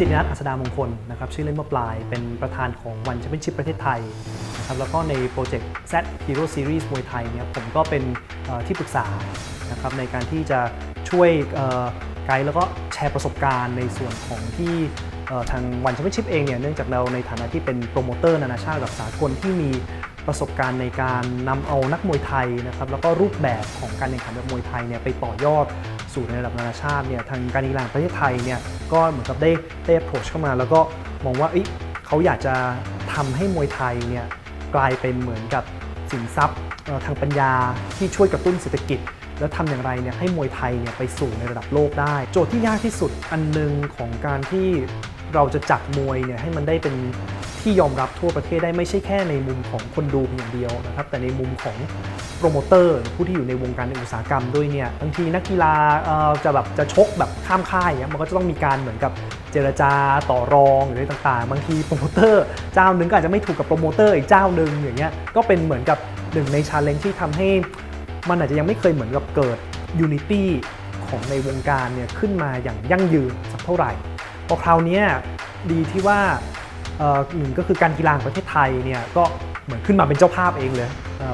จินัทอัสดามงคลนะครับชื่อเล่นว่าปลายเป็นประธานของวันแชมเปี้ยนชิพประเทศไทยนะครับแล้วก็ในโปรเจกต์ Z Hero Series มวยไทยเนี่ยผมก็เป็นที่ปรึกษานะครับในการที่จะช่วยไกด์แล้วก็แชร์ประสบการณ์ในส่วนของที่ทางวันแชมเปี้ยนชิพเองเนี่ยเนื่องจากเราในฐานะที่เป็นโปรโมเตอร์นานาชาติระดับสากลที่มีประสบการณ์ในการนำเอานักมวยไทยนะครับแล้วก็รูปแบบของการแข่งขันแบบมวยไทยเนี่ยไปต่อยอด สู่ในระดับนานาชาติเนี่ยทางการกีฬาแห่งประเทศไทยเนี่ยก็เหมือนกับได้ได้ approach เข้ามา แล้วก็มองว่าเอ้ยเขาอยากจะทำให้มวยไทยเนี่ยกลายเป็นเหมือนกับสินทรัพย์ทางปัญญาที่ช่วยกระตุ้นเศรษฐกิจ แล้วทำอย่างไรเนี่ยให้มวยไทยเนี่ยไปสู่ในระดับโลกได้ โจทย์ที่ยากที่สุดอันหนึงของการที่เราจะจัดมวยเนี่ยให้มันได้เป็น ที่ยอมรับทั่วประเทศได้ไม่ใช่แค่ในมุมของคนดูเพียงอย่างเดียวนะครับแต่ในมุมของโปรโมเตอร์ผู้ที่อยู่ในวงการอุตสาหกรรมด้วยเนี่ยบางทีนักกีฬาจะแบบจะชกแบบข้ามค่ายเนี่ยมันก็จะต้องมีการเหมือนกับเจรจาต่อรองหรืออะไรต่างๆ บางทีโปรโมเตอร์เจ้าหนึ่งก็อาจจะไม่ถูกกับโปรโมเตอร์อีกเจ้าหนึ่งอย่างเงี้ยก็เป็นเหมือนกับหนึ่งในชาเลนจ์ที่ทำให้มันอาจจะยังไม่เคยเหมือนกับเกิด Unity ของในวงการเนี่ยขึ้นมาอย่างยั่งยืนสักเท่าไหร่พอคราวนี้ดีที่ว่า หนึ่งก็คือการกีฬาแห่งประเทศไทยเนี่ยก็เหมือนขึ้นมาเป็นเจ้าภาพเองเลย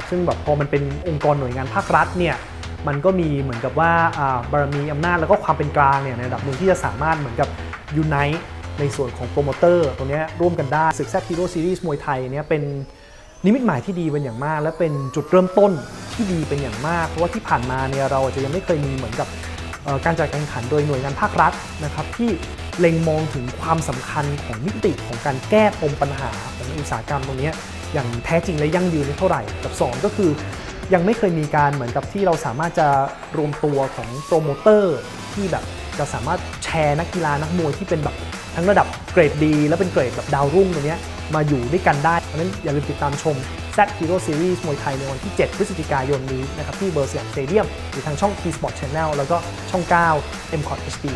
ซึ่งแบบพอมันเป็นองค์กรหน่วยงานภาครัฐเนี่ยมันก็มีเหมือนกับว่าบารมีอำนาจแล้วก็ความเป็นกลางเนี่ยในระดับหนึ่งที่จะสามารถเหมือนกับยูไนต์ในส่วนของโปรโมเตอร์ตรงนี้ร่วมกันได้ศึกแซทีโร่ซีรีส์มวยไทยเนี่ยเป็นนิมิตหมายที่ดีเป็นอย่างมาก และเป็นจุดเริ่มต้นที่ดีเป็นอย่างมาก เพราะว่าที่ผ่านมาเนี่ยเราอาจจะยังไม่เคยมีเหมือนกับ การจัดการแข่งขันโดยหน่วยงานภาครัฐนะครับที่เล็งมองถึงความสำคัญของมิติของการแก้ปมปัญหาของอุตสาหกรรมตรงนี้อย่างแท้จริงและยั่งยืนเท่าไหร่ กับสองก็คือ ยังไม่เคยมีการเหมือนกับที่เราสามารถจะรวมตัวของโปรโมเตอร์ที่แบบจะสามารถแชร์นักกีฬานักมวยที่เป็นแบบทั้งระดับเกรดดี และเป็นเกรดแบบดาวรุ่งตัวเนี้มาอยู่ด้วยกันได้เพราะฉะนั้นอย่าลืมติดตามชม Z Hero Series มวยไทยในวันที่ 7 พฤศจิกายนนี้นะครับที่เบอร์สยามสเตเดียมหรือทางช่อง T Sport Channel แล้วก็ช่อง 9 M c o t HD